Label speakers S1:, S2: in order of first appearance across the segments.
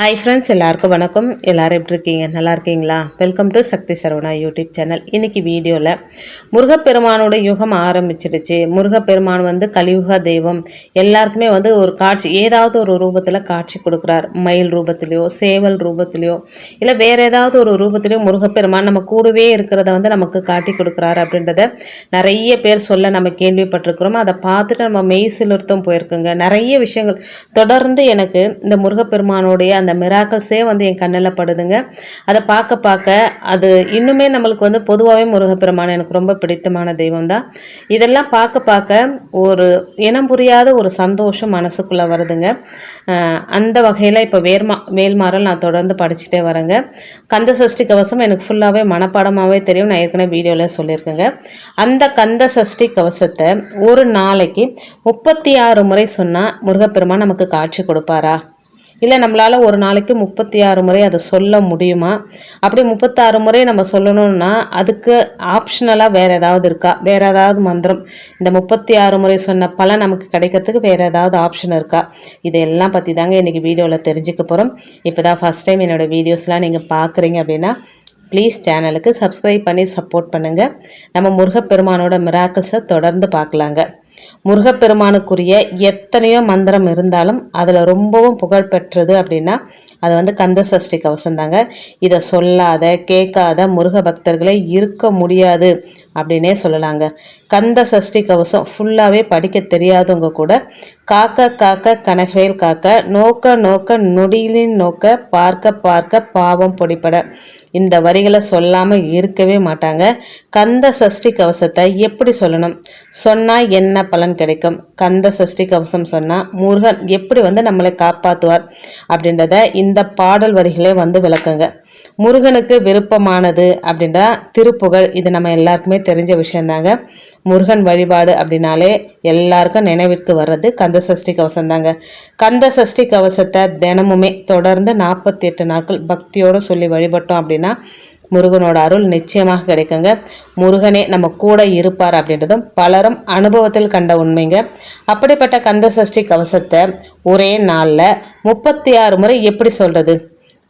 S1: hi friends எல்லாருக்கும் வணக்கம் எல்லோரும் எப்படி இருக்கீங்க நல்லா இருக்கீங்களா welcome to Sakthi Saravana YouTube channel இன்றைக்கி வீடியோவில் முருகப்பெருமானோட யுகம் ஆரம்பிச்சிடுச்சு முருகப்பெருமான் வந்து கலியுக தெய்வம் எல்லாருக்குமே வந்து ஒரு காட்சி ஏதாவது ஒரு ரூபத்தில் காட்சி கொடுக்குறார் மயில் ரூபத்திலையோ சேவல் ரூபத்திலையோ இல்லை வேறு ஏதாவது ஒரு ரூபத்திலையோ முருகப்பெருமான் நம்ம கூடவே இருக்கிறத வந்து நமக்கு காட்டி கொடுக்குறாரு அப்படின்றத நிறைய பேர் சொல்ல நம்ம கேள்விப்பட்டிருக்கிறோம் அதை பார்த்துட்டு நம்ம மெய் சிலிருத்தம் போயிருக்குங்க நிறைய விஷயங்கள் தொடர்ந்து எனக்கு இந்த முருகப்பெருமானுடைய அந்த அந்த மிராக்கல்ஸே வந்து என் கண்ணில் படுதுங்க அதை பார்க்க பார்க்க அது இன்னுமே நம்மளுக்கு வந்து பொதுவாகவே முருகப்பெருமான எனக்கு ரொம்ப பிடித்தமான தெய்வம் தான் இதெல்லாம் பார்க்க பார்க்க ஒரு இனம் புரியாத ஒரு சந்தோஷம் மனசுக்குள்ளே வருதுங்க அந்த வகையில் இப்போ வேர்மா வேல்மாறல் நான் தொடர்ந்து படிச்சுட்டே வரேங்க கந்த சஷ்டி கவசம் எனக்கு ஃபுல்லாகவே மனப்பாடமாகவே தெரியும் நான் ஏற்கனவே வீடியோவில் சொல்லியிருக்கேங்க அந்த கந்த சஷ்டி கவசத்தை ஒரு நாளைக்கு முப்பத்தி ஆறு முறை சொன்னால் முருகப்பெருமான் நமக்கு காட்சி கொடுப்பாரா இல்லை நம்மளால் ஒரு நாளைக்கு முப்பத்தி ஆறு முறை அதை சொல்ல முடியுமா அப்படி முப்பத்தாறு முறை நம்ம சொல்லணும்னா அதுக்கு ஆப்ஷனலாக வேறு ஏதாவது இருக்கா வேறு ஏதாவது மந்திரம் இந்த முப்பத்தி ஆறு முறை சொன்ன பலன் நமக்கு கிடைக்கிறதுக்கு வேறு ஏதாவது ஆப்ஷன் இருக்கா இதெல்லாம் பற்றி தாங்க இன்றைக்கி வீடியோவில் தெரிஞ்சுக்க போகிறோம் இப்போ தான் ஃபஸ்ட் டைம் என்னோடய வீடியோஸ்லாம் நீங்கள் பார்க்குறீங்க அப்படின்னா ப்ளீஸ் சேனலுக்கு சப்ஸ்கிரைப் பண்ணி சப்போர்ட் பண்ணுங்கள் நம்ம முருகப்பெருமானோட மிராக்கல்ஸை தொடர்ந்து பார்க்கலாங்க முருகப்பெருமானுக்குரிய எத்தனையோ மந்திரம் இருந்தாலும் அதில் ரொம்பவும் புகழ் பெற்றது அப்படின்னா அது வந்து கந்த சஷ்டி கவசம் தாங்க இதை சொல்லாத கேட்காத முருக பக்தர்களே இருக்க முடியாது அப்படின்னே சொல்லலாங்க கந்த சஷ்டி கவசம் ஃபுல்லாகவே படிக்க தெரியாதவங்க கூட காக்க காக்க கனகவேல் காக்க நோக்க நோக்க நொடியிலின் நோக்க பார்க்க பார்க்க பாவம் பொடிப்பட இந்த வரிகளை சொல்லாமல் இருக்கவே மாட்டாங்க கந்த சஷ்டி கவசத்தை எப்படி சொல்லணும் சொன்னால் என்ன பலன் கிடைக்கும் கந்த சஷ்டி கவசம் சொன்னால் முருகன் எப்படி வந்து நம்மளை காப்பாற்றுவார் அப்படின்றத இந்த பாடல் வரிகளே வந்து விளக்குங்க முருகனுக்கு விருப்பமானது அப்படின்னா திருப்புகழ் இது நம்ம எல்லாருக்குமே தெரிஞ்ச விஷயந்தாங்க முருகன் வழிபாடு அப்படின்னாலே எல்லாருக்கும் நினைவிற்கு வர்றது கந்த சஷ்டி கவசம் தாங்க கந்த சஷ்டி கவசத்தை தினமுமே தொடர்ந்து நாற்பத்தி எட்டு நாட்கள் பக்தியோடு சொல்லி வழிபட்டோம் அப்படின்னா முருகனோட அருள் நிச்சயமாக கிடைக்குங்க முருகனே நம்ம கூட இருப்பார் அப்படின்றதும் பலரும் அனுபவத்தில் கண்ட உண்மைங்க அப்படிப்பட்ட கந்த சஷ்டி கவசத்தை ஒரே நாளில் முப்பத்தி ஆறு முறை எப்படி சொல்கிறது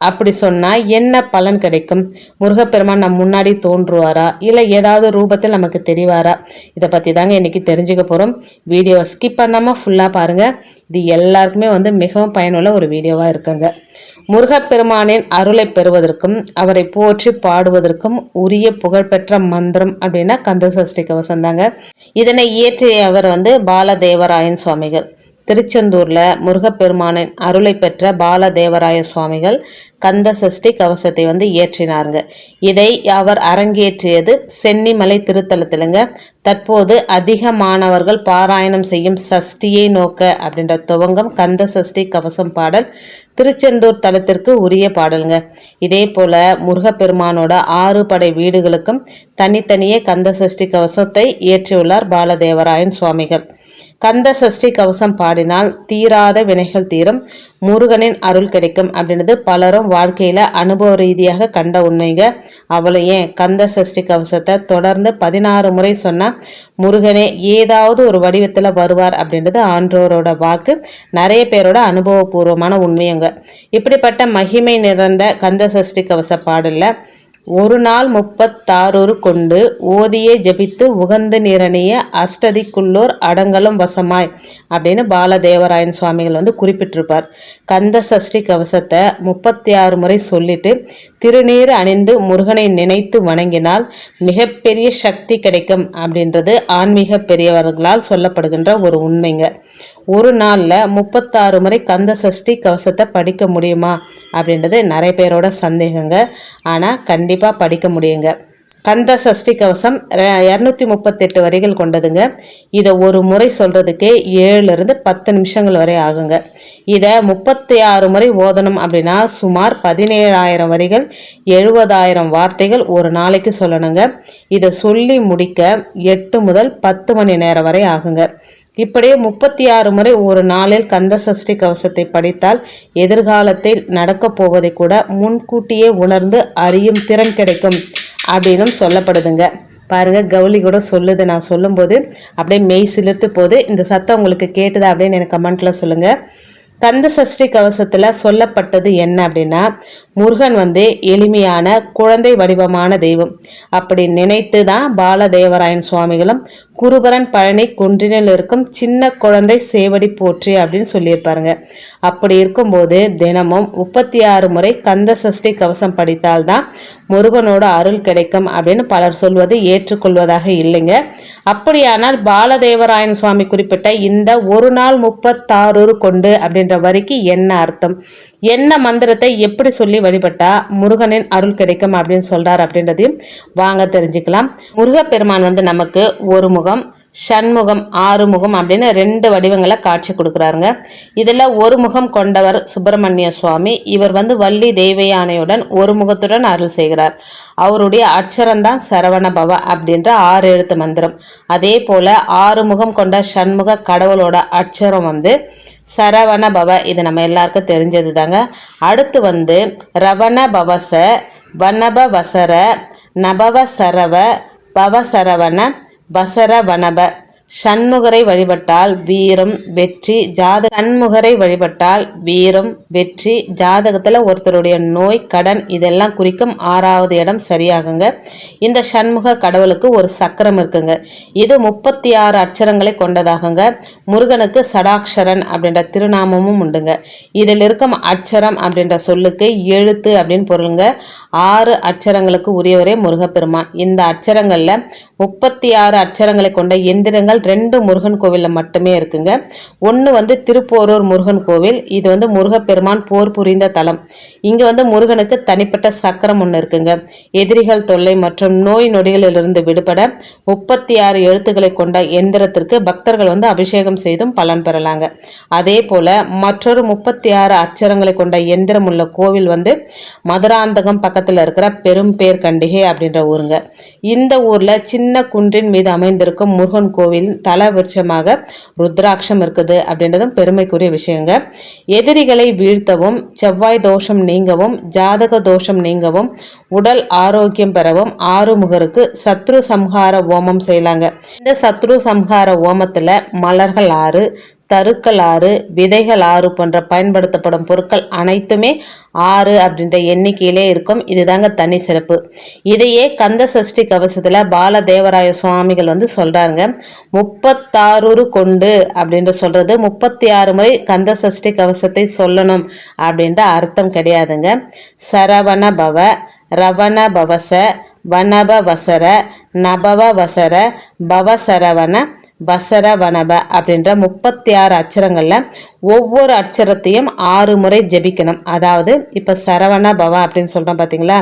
S1: அப்படி சொன்னால் என்ன பலன் கிடைக்கும் முருகப்பெருமான் நம்ம முன்னாடி தோன்றுவாரா இல்லை ஏதாவது ரூபத்தில் நமக்கு தெரிவாரா இதை பற்றி தாங்க இன்றைக்கி தெரிஞ்சுக்க போகிறோம் வீடியோவை ஸ்கிப் பண்ணாமல் ஃபுல்லாக பாருங்கள் இது எல்லாருக்குமே வந்து மிகவும் பயனுள்ள ஒரு வீடியோவாக இருக்குங்க முருகப்பெருமானின் அருளை பெறுவதற்கும் அவரை போற்றி பாடுவதற்கும் உரிய புகழ்பெற்ற மந்திரம் அப்படின்னா கந்த சஷ்டி கவசம் தாங்க இதனை இயற்றிய அவர் வந்து பாலதேவராயன் சுவாமிகள் திருச்செந்தூரில் முருகப்பெருமானின் அருளை பெற்ற பாலதேவராய சுவாமிகள் கந்த சஷ்டி கவசத்தை வந்து இயற்றினாருங்க இதை அவர் அரங்கேற்றியது சென்னிமலை திருத்தலத்திலுங்க தற்போது அதிக மாணவர்கள் பாராயணம் செய்யும் சஷ்டியை நோக்க அப்படின்ற துவங்கம் கந்த சஷ்டி கவசம் பாடல் திருச்செந்தூர் தலத்திற்கு உரிய பாடலுங்க இதே போல முருகப்பெருமானோட ஆறு படை வீடுகளுக்கும் தனித்தனியே கந்த சஷ்டி கவசத்தை இயற்றியுள்ளார் பாலதேவராயன் சுவாமிகள் கந்த சஷ்டி கவசம் பாடினால் தீராத வினைகள் தீரும் முருகனின் அருள் கிடைக்கும் அப்படின்றது பலரும் வாழ்க்கையில் அனுபவ ரீதியாக கண்ட உண்மைங்க அவளை ஏன் கந்த சஷ்டி கவசத்தை தொடர்ந்து பதினாறு முறை சொன்னால் முருகனே ஏதாவது ஒரு வடிவத்தில் வருவார் அப்படின்றது ஆன்றோரோட வாக்கு நிறைய பேரோட அனுபவபூர்வமான உண்மையுங்க இப்படிப்பட்ட மகிமை நிறைந்த கந்த சஷ்டி கவச பாடலில் ஒரு நாள் முப்பத்தாறு கொண்டு ஓதியே ஜபித்து உகந்து நிரணிய அஷ்டதிக்குள்ளோர் அடங்கலம் வசமாய் அப்படின்னு பாலதேவராயன் சுவாமிகள் வந்து குறிப்பிட்டிருப்பார் கந்த சஷ்டி கவசத்தை முப்பத்தி ஆறு முறை சொல்லிட்டு திருநீர் அணிந்து முருகனை நினைத்து வணங்கினால் மிகப்பெரிய சக்தி கிடைக்கும் அப்படின்றது ஆன்மீக பெரியவர்களால் சொல்லப்படுகின்ற ஒரு உண்மைங்க ஒரு நாளில் முப்பத்தாறு முறை கந்த சஷ்டி கவசத்தை படிக்க முடியுமா அப்படின்றது நிறைய பேரோட சந்தேகங்க ஆனால் கண்டிப்பாக படிக்க முடியுங்க கந்த சஷ்டி கவசம் இரநூத்தி முப்பத்தெட்டு வரிகள் கொண்டதுங்க இதை ஒரு முறை சொல்கிறதுக்கே ஏழுலேருந்து பத்து நிமிஷங்கள் வரை ஆகுங்க இதை முப்பத்தி ஆறு முறை ஓதணும் அப்படின்னா சுமார் பதினேழாயிரம் வரிகள் எழுபதாயிரம் வார்த்தைகள் ஒரு நாளைக்கு சொல்லணுங்க இதை சொல்லி முடிக்க எட்டு முதல் பத்து மணி நேரம் வரை ஆகுங்க இப்படியே முப்பத்தி ஆறு முறை ஒரு நாளில் கந்த சஷ்டி கவசத்தை படித்தால் எதிர்காலத்தில் நடக்கப் போவதை கூட முன்கூட்டியே உணர்ந்து அறியும் திறன் கிடைக்கும் அப்படின்னும் சொல்லப்படுதுங்க பாருங்கள் கவுலி கூட சொல்லுது நான் சொல்லும்போது அப்படியே மெய் சிலிர்த்து போது இந்த சத்தம் உங்களுக்கு கேட்டுதா அப்படின்னு எனக்கு கமெண்ட்டில் சொல்லுங்கள் கந்த சஷ்டி கவசத்தில் சொல்லப்பட்டது என்ன அப்படின்னா முருகன் வந்து எளிமையான குழந்தை வடிவமான தெய்வம் அப்படி நினைத்து தான் பாலதேவராயன் சுவாமிகளும் குருபரன் பழனி குன்றினில் இருக்கும் சின்ன குழந்தை சேவடி போற்றி அப்படின்னு சொல்லியிருப்பாருங்க அப்படி இருக்கும்போது தினமும் முப்பத்தி ஆறு முறை கந்த சஷ்டி கவசம் படித்தால்தான் முருகனோட அருள் கிடைக்கும் அப்படின்னு பலர் சொல்வது ஏற்றுக்கொள்வதாக இல்லைங்க அப்படியானால் பாலதேவராயன் சுவாமி குறிப்பிட்ட இந்த ஒரு நாள் முப்பத்தாறு கொண்டு அப்படின்ற வரிக்கு என்ன அர்த்தம் என்ன மந்திரத்தை எப்படி சொல்லி வழிபட்டா முருகனின் அருள் கிடைக்கும் அப்படின்னு சொல்றார் அப்படின்றதையும் வாங்க தெரிஞ்சுக்கலாம் முருகப்பெருமான் வந்து நமக்கு ஒரு முகம் சண்முகம் ஆறுமுகம் அப்படின்னு ரெண்டு வடிவங்களை காட்சி கொடுக்குறாருங்க இதில் ஒரு முகம் கொண்டவர் சுப்பிரமணிய சுவாமி இவர் வந்து வள்ளி தெய்வயானையுடன் ஒரு முகத்துடன் அருள் செய்கிறார் அவருடைய அச்சரம்தான் சரவண பவ அப்படின்ற ஆறு எழுத்து மந்திரம் அதே போல் ஆறு முகம் கொண்ட சண்முக கடவுளோட அச்சரம் வந்து சரவண பவ இது நம்ம எல்லாருக்கும் தெரிஞ்சது தாங்க அடுத்து வந்து ரவண பவச வனப வசர நபவ சரவ பவசரவண வசர வனப சண்முகரை வழிபட்டால் வீரம் வெற்றி ஜாத சண்முகரை வழிபட்டால் வீரம் வெற்றி ஜாதகத்தில் ஒருத்தருடைய நோய் கடன் இதெல்லாம் குறிக்கும் ஆறாவது இடம் சரியாகுங்க இந்த சண்முக கடவுளுக்கு ஒரு சக்கரம் இருக்குங்க இது முப்பத்தி ஆறு அச்சரங்களை கொண்டதாகுங்க முருகனுக்கு சடாக்ஷரன் அப்படின்ற திருநாமமும் உண்டுங்க இதில் இருக்கும் அச்சரம் அப்படின்ற சொல்லுக்கு எழுத்து அப்படின்னு பொருளுங்க ஆறு அச்சரங்களுக்கு உரியவரே முருகப்பெருமான் இந்த அச்சரங்களில் முப்பத்தி ஆறு அச்சரங்களை கொண்ட எந்திரங்கள் கோவில்கள் ரெண்டு முருகன் கோவிலில் மட்டுமே இருக்குங்க ஒன்று வந்து திருப்போரூர் முருகன் கோவில் இது வந்து முருகப்பெருமான் போர் புரிந்த தலம் இங்கே வந்து முருகனுக்கு தனிப்பட்ட சக்கரம் ஒன்று இருக்குங்க எதிரிகள் தொல்லை மற்றும் நோய் நொடிகளிலிருந்து விடுபட முப்பத்தி ஆறு எழுத்துக்களை கொண்ட எந்திரத்திற்கு பக்தர்கள் வந்து அபிஷேகம் செய்தும் பலன் பெறலாங்க அதே போல் மற்றொரு முப்பத்தி ஆறு அச்சரங்களை கொண்ட எந்திரம் உள்ள கோவில் வந்து மதுராந்தகம் பக்கத்தில் இருக்கிற பெரும்பேர் கண்டிகை அப்படின்ற ஊருங்க இந்த ஊரில் சின்ன குன்றின் மீது அமைந்திருக்கும் முருகன் கோவில் தல விருட்சமாக ருத்ராட்சம் இருக்குது அப்படின்றதும் பெருமைக்குரிய விஷயங்க எதிரிகளை வீழ்த்தவும் செவ்வாய் தோஷம் நீங்கவும் ஜாதக தோஷம் நீங்கவும் உடல் ஆரோக்கியம் பெறவும் ஆறுமுகருக்கு சத்ரு சம்ஹார ஓமம் செய்யலாங்க இந்த சத்ரு சம்ஹார ஓமத்தில் மலர்கள் ஆறு தருக்கள் ஆறு விதைகள் ஆறு போன்ற பயன்படுத்தப்படும் பொருட்கள் அனைத்துமே ஆறு அப்படின்ற எண்ணிக்கையிலே இருக்கும் இதுதாங்க தனி சிறப்பு இதையே கந்த சஷ்டி கவசத்தில் பால தேவராய சுவாமிகள் வந்து சொல்கிறாங்க முப்பத்தாறு கொண்டு அப்படின்ற சொல்கிறது முப்பத்தி ஆறு முறை கந்த சஷ்டி கவசத்தை சொல்லணும் அப்படின்ற அர்த்தம் கிடையாதுங்க சரவண பவ ரவண பவச வனப வசர நபவ வசர பவசரவண வனப அப்படின்ற முப்பத்தி ஆறு அச்சரங்களில் ஒவ்வொரு அச்சரத்தையும் ஆறு முறை ஜபிக்கணும் அதாவது இப்போ சரவண பவ அப்படின்னு சொல்கிறோம் பார்த்தீங்களா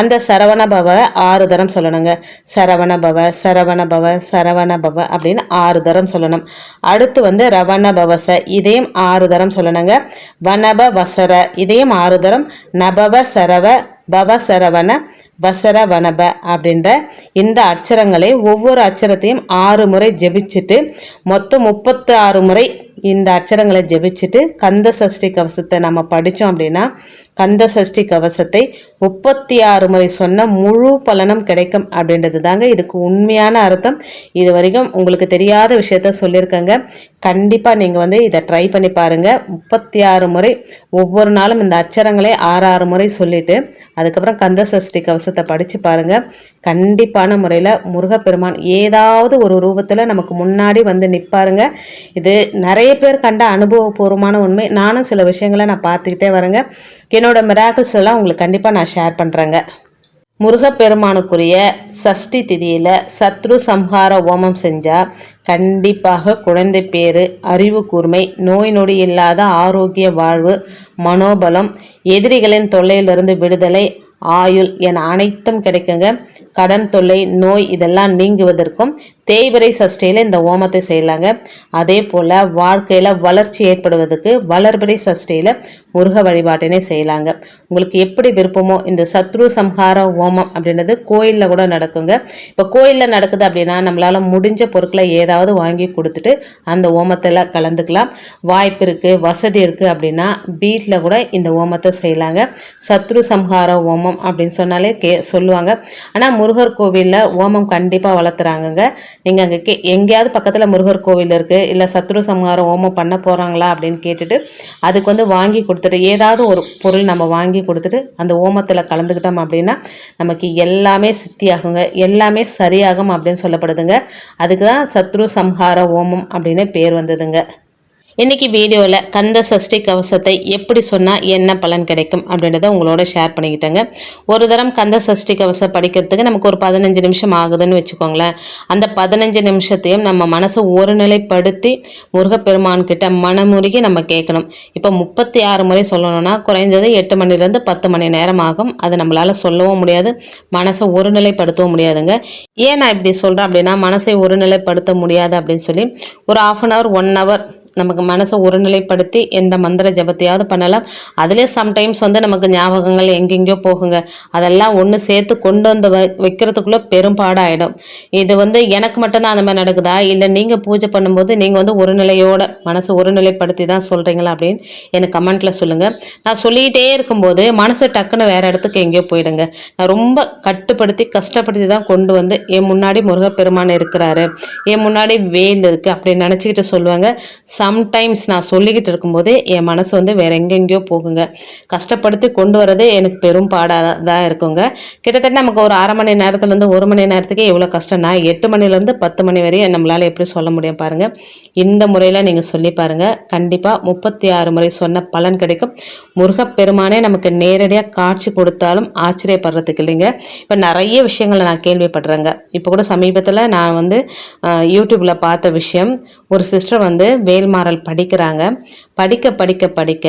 S1: அந்த சரவண பவ ஆறு தரம் சொல்லணுங்க சரவண பவ சரவண பவ சரவண பவ அப்படின்னு ஆறு தரம் சொல்லணும் அடுத்து வந்து ரவண பவச இதையும் ஆறு தரம் சொல்லணுங்க வனப வசர இதையும் ஆறு தரம் நபவ சரவ பவ சரவண வசர வனப அப்படின்ற இந்த அச்சரங்களை ஒவ்வொரு அச்சரத்தையும் ஆறு முறை ஜெபிச்சுட்டு மொத்தம் முப்பத்து ஆறு முறை இந்த அச்சரங்களை ஜெபிச்சுட்டு கந்த சஷ்டி கவசத்தை நம்ம படித்தோம் அப்படின்னா கந்த சஷ்டி கவசத்தை முப்பத்தி ஆறு முறை சொன்ன முழு பலனும் கிடைக்கும் அப்படின்றது தாங்க இதுக்கு உண்மையான அர்த்தம் இது வரைக்கும் உங்களுக்கு தெரியாத விஷயத்த சொல்லியிருக்கேங்க கண்டிப்பாக நீங்கள் வந்து இதை ட்ரை பண்ணி பாருங்கள் முப்பத்தி ஆறு முறை ஒவ்வொரு நாளும் இந்த அச்சரங்களே ஆறு ஆறு முறை சொல்லிவிட்டு அதுக்கப்புறம் கந்த சஷ்டி கவசத்தை படித்து பாருங்கள் கண்டிப்பான முறையில் முருகப்பெருமான் ஏதாவது ஒரு ரூபத்தில் நமக்கு முன்னாடி வந்து நிற்பாருங்க இது நிறைய பேர் கண்ட அனுபவபூர்வமான உண்மை நானும் சில விஷயங்களை நான் பார்த்துக்கிட்டே வரேங்க என்னோடய மிராக்கல்ஸ் எல்லாம் உங்களுக்கு கண்டிப்பாக நான் நான் ஷேர் பண்ணுறேங்க முருகப்பெருமானுக்குரிய சஷ்டி திதியில் சத்ரு சம்ஹார ஓமம் செஞ்சால் கண்டிப்பாக குழந்தை பேரு அறிவு கூர்மை நோய் நொடி இல்லாத ஆரோக்கிய வாழ்வு மனோபலம் எதிரிகளின் தொல்லையிலிருந்து விடுதலை ஆயுள் என அனைத்தும் கிடைக்குங்க கடன் தொல்லை நோய் இதெல்லாம் நீங்குவதற்கும் தேய்வரை சஷ்டியில் இந்த ஓமத்தை செய்யலாங்க அதே போல் வாழ்க்கையில் வளர்ச்சி ஏற்படுவதற்கு வளர்பிறை சஷ்டியில் முருக வழிபாட்டினை செய்யலாங்க உங்களுக்கு எப்படி விருப்பமோ இந்த சத்ரு சம்ஹார ஹோமம் அப்படின்றது கோயிலில் கூட நடக்குங்க இப்போ கோயிலில் நடக்குது அப்படின்னா நம்மளால் முடிஞ்ச பொருட்களை ஏதாவது வாங்கி கொடுத்துட்டு அந்த ஓமத்தில் கலந்துக்கலாம் வாய்ப்பு இருக்குது வசதி இருக்குது அப்படின்னா வீட்டில் கூட இந்த ஓமத்தை செய்யலாங்க சத்ரு சம்ஹார ஓமம் அப்படின்னு சொன்னாலே கே சொல்லுவாங்க ஆனால் முருகர் கோவிலில் ஓமம் கண்டிப்பாக வளர்த்துறாங்கங்க நீங்கள் அங்கே கே எங்கேயாவது பக்கத்தில் முருகர் கோவில் இருக்குது இல்லை சத்ரு சம்ஹாரம் ஓமம் பண்ண போகிறாங்களா அப்படின்னு கேட்டுட்டு அதுக்கு வந்து வாங்கி கொடுத்து கொடுத்துட்டு ஏதாவது ஒரு பொருள் நம்ம வாங்கி கொடுத்துட்டு அந்த ஓமத்தில் கலந்துக்கிட்டோம் அப்படின்னா நமக்கு எல்லாமே சித்தியாகுங்க எல்லாமே சரியாகும் அப்படின்னு சொல்லப்படுதுங்க அதுக்கு தான் சத்ரு சம்ஹார ஓமம் அப்படின்னு பேர் வந்ததுங்க இன்றைக்கி வீடியோவில் கந்த சஷ்டி கவசத்தை எப்படி சொன்னால் என்ன பலன் கிடைக்கும் அப்படின்றத உங்களோட ஷேர் பண்ணிக்கிட்டேங்க ஒரு தரம் கந்த சஷ்டி கவசம் படிக்கிறதுக்கு நமக்கு ஒரு பதினஞ்சு நிமிஷம் ஆகுதுன்னு வச்சுக்கோங்களேன் அந்த பதினஞ்சு நிமிஷத்தையும் நம்ம மனசை ஒருநிலைப்படுத்தி முருகப்பெருமான்கிட்ட மனமுருகி நம்ம கேட்கணும் இப்போ முப்பத்தி ஆறு முறை சொல்லணும்னா குறைஞ்சது எட்டு மணிலேருந்து பத்து மணி நேரம் ஆகும் அது நம்மளால் சொல்லவும் முடியாது மனசை ஒருநிலைப்படுத்தவும் முடியாதுங்க ஏன் நான் இப்படி சொல்கிறேன் அப்படின்னா மனசை ஒருநிலைப்படுத்த முடியாது அப்படின்னு சொல்லி ஒரு half an hour one hour நமக்கு மனசை ஒருநிலைப்படுத்தி எந்த மந்திர ஜபத்தையாவது பண்ணலாம் அதுலேயே சம்டைம்ஸ் வந்து நமக்கு ஞாபகங்கள் எங்கெங்கேயோ போகுங்க அதெல்லாம் ஒன்று சேர்த்து கொண்டு வந்து வ வைக்கிறதுக்குள்ளே பெரும்பாடாயிடும் இது வந்து எனக்கு மட்டும்தான் அந்த மாதிரி நடக்குதா இல்லை நீங்கள் பூஜை பண்ணும்போது நீங்கள் வந்து ஒருநிலையோட மனசை ஒருநிலைப்படுத்தி தான் சொல்கிறீங்களா அப்படின்னு எனக்கு கமெண்ட்டில் சொல்லுங்கள் நான் சொல்லிக்கிட்டே இருக்கும்போது மனசு டக்குன்னு வேறு இடத்துக்கு எங்கேயோ போயிடுங்க நான் ரொம்ப கட்டுப்படுத்தி கஷ்டப்படுத்தி தான் கொண்டு வந்து என் முன்னாடி முருகப்பெருமான் இருக்கிறாரு என் முன்னாடி வேந்திருக்கு இருக்குது அப்படின்னு நினச்சிக்கிட்டு சொல்லுவாங்க சம்டைம்ஸ் நான் சொல்லிக்கிட்டு இருக்கும்போது என் மனசு வந்து வேற எங்கெங்கேயோ போகுங்க கஷ்டப்படுத்தி கொண்டு வரது எனக்கு பெரும் பாடாக தான் இருக்குங்க கிட்டத்தட்ட நமக்கு ஒரு அரை மணி நேரத்துலேருந்து ஒரு மணி நேரத்துக்கே எவ்வளோ கஷ்டம்னா எட்டு மணிலேருந்து பத்து மணி வரையும் நம்மளால் எப்படி சொல்ல முடியும் பாருங்கள் இந்த முறையில் நீங்கள் சொல்லி பாருங்கள் கண்டிப்பாக முப்பத்தி ஆறு முறை சொன்ன பலன் கிடைக்கும் முருகப்பெருமானே நமக்கு நேரடியாக காட்சி கொடுத்தாலும் ஆச்சரியப்படுறதுக்கு இல்லைங்க இப்போ நிறைய விஷயங்களை நான் கேள்விப்படுறேங்க இப்போ கூட சமீபத்தில் நான் வந்து யூடியூப்பில் பார்த்த விஷயம் ஒரு சிஸ்டர் வந்து வேல்மாறல் படிக்கிறாங்க படிக்க படிக்க படிக்க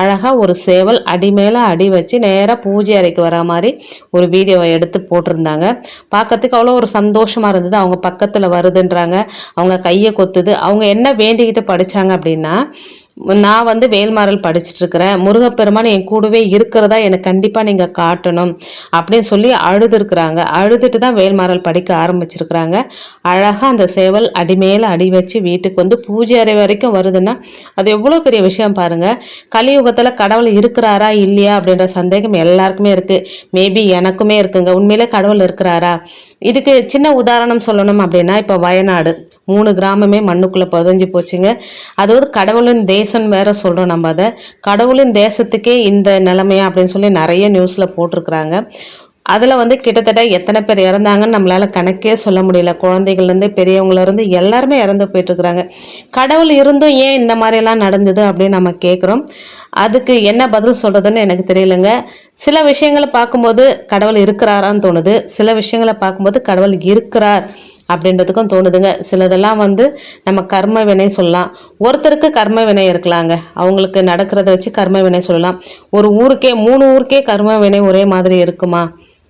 S1: அழகாக ஒரு சேவல் அடி மேலே அடி வச்சு நேராக பூஜை அறைக்கு வர மாதிரி ஒரு வீடியோவை எடுத்து போட்டிருந்தாங்க பார்க்கறதுக்கு அவ்வளோ ஒரு சந்தோஷமாக இருந்தது அவங்க பக்கத்தில் வருதுன்றாங்க அவங்க கையை கொத்துது அவங்க என்ன வேண்டிக்கிட்டு படித்தாங்க அப்படின்னா நான் வந்து படிச்சுட்டு இருக்கிறேன் முருகப்பெருமான் என் கூடவே இருக்கிறதா எனக்கு கண்டிப்பாக நீங்கள் காட்டணும் அப்படின்னு சொல்லி அழுதுருக்குறாங்க அழுதுட்டு தான் வேல்மாரல் படிக்க ஆரம்பிச்சிருக்கிறாங்க அழகாக அந்த சேவல் அடிமேல அடி வச்சு வீட்டுக்கு வந்து பூஜை அறை வரைக்கும் வருதுன்னா அது எவ்வளோ பெரிய விஷயம் பாருங்கள் கலியுகத்தில் கடவுள் இருக்கிறாரா இல்லையா அப்படின்ற சந்தேகம் எல்லாருக்குமே இருக்குது மேபி எனக்குமே இருக்குங்க உண்மையிலே கடவுள் இருக்கிறாரா இதுக்கு சின்ன உதாரணம் சொல்லணும் அப்படின்னா இப்போ வயநாடு மூணு கிராமமே மண்ணுக்குள்ளே புதஞ்சி போச்சுங்க அதாவது கடவுளின் தேசம் வேற சொல்கிறோம் நம்ம அதை கடவுளின் தேசத்துக்கே இந்த நிலைமையா அப்படின்னு சொல்லி நிறைய நியூஸில் போட்டிருக்கிறாங்க அதில் வந்து கிட்டத்தட்ட எத்தனை பேர் இறந்தாங்கன்னு நம்மளால் கணக்கே சொல்ல முடியல குழந்தைகள்லேருந்து பெரியவங்களேருந்து எல்லாருமே இறந்து போயிட்டுருக்குறாங்க கடவுள் இருந்தும் ஏன் இந்த மாதிரிலாம் நடந்தது அப்படின்னு நம்ம கேட்குறோம் அதுக்கு என்ன பதில் சொல்கிறதுன்னு எனக்கு தெரியலங்க சில விஷயங்களை பார்க்கும்போது கடவுள் இருக்கிறாரான்னு தோணுது சில விஷயங்களை பார்க்கும்போது கடவுள் இருக்கிறார் அப்படின்றதுக்கும் தோணுதுங்க சிலதெல்லாம் வந்து நம்ம கர்ம வினை சொல்லலாம் ஒருத்தருக்கு கர்ம வினை இருக்கலாங்க அவங்களுக்கு நடக்கிறத வச்சு கர்ம வினை சொல்லலாம் ஒரு ஊருக்கே மூணு ஊருக்கே கர்ம வினை ஒரே மாதிரி இருக்குமா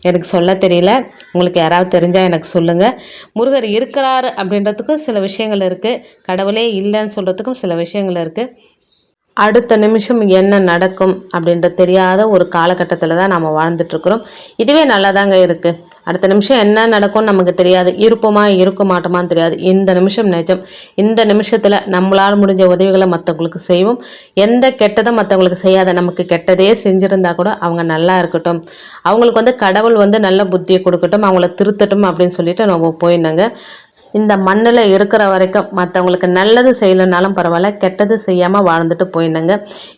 S1: எனக்கு சொல்ல தெரியல உங்களுக்கு யாராவது தெரிஞ்சால் எனக்கு சொல்லுங்கள் முருகர் இருக்கிறார் அப்படின்றதுக்கும் சில விஷயங்கள் இருக்குது கடவுளே இல்லைன்னு சொல்கிறதுக்கும் சில விஷயங்கள் இருக்குது அடுத்த நிமிஷம் என்ன நடக்கும் அப்படின்ற தெரியாத ஒரு காலகட்டத்தில் தான் நம்ம வாழ்ந்துட்டுருக்குறோம் இதுவே நல்லா தாங்க இருக்குது அடுத்த நிமிஷம் என்ன நடக்கும்னு நமக்கு தெரியாது இருப்போமா இருக்க மாட்டோமான்னு தெரியாது இந்த நிமிஷம் நிஜம் இந்த நிமிஷத்தில் நம்மளால் முடிஞ்ச உதவிகளை மற்றவங்களுக்கு செய்வோம் எந்த கெட்டதை மற்றவங்களுக்கு செய்யாத நமக்கு கெட்டதே செஞ்சுருந்தா கூட அவங்க நல்லா இருக்கட்டும் அவங்களுக்கு வந்து கடவுள் வந்து நல்ல புத்தியை கொடுக்கட்டும் அவங்கள திருத்தட்டும் அப்படின்னு சொல்லிட்டு நம்ம போயிருந்தாங்க இந்த மண்ணில் இருக்கிற வரைக்கும் மற்றவங்களுக்கு நல்லது செய்யலைனாலும் பரவாயில்ல கெட்டது செய்யாமல் வாழ்ந்துட்டு போயிருந்தேங்க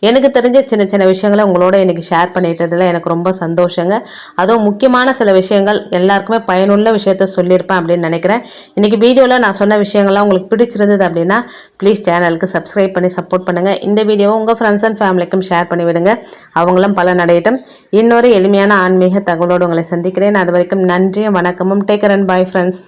S1: எனக்கு தெரிஞ்ச சின்ன சின்ன விஷயங்களை உங்களோட எனக்கு ஷேர் பண்ணிட்டதில் எனக்கு ரொம்ப சந்தோஷங்க அதுவும் முக்கியமான சில விஷயங்கள் எல்லாருக்குமே பயனுள்ள விஷயத்த சொல்லியிருப்பேன் அப்படின்னு நினைக்கிறேன் இன்றைக்கி வீடியோவில் நான் சொன்ன விஷயங்கள்லாம் உங்களுக்கு பிடிச்சிருந்தது அப்படின்னா ப்ளீஸ் சேனலுக்கு சப்ஸ்கிரைப் பண்ணி சப்போர்ட் பண்ணுங்கள் இந்த வீடியோவை உங்கள் ஃப்ரெண்ட்ஸ் அண்ட் ஃபேமிலிக்கும் ஷேர் பண்ணி விடுங்க அவங்களும் பல நடையிட்டும் இன்னொரு எளிமையான ஆன்மீக தகவலோடு உங்களை சந்திக்கிறேன் அது வரைக்கும் நன்றியும் வணக்கமும் டேக் அண்ட் பாய் ஃப்ரெண்ட்ஸ்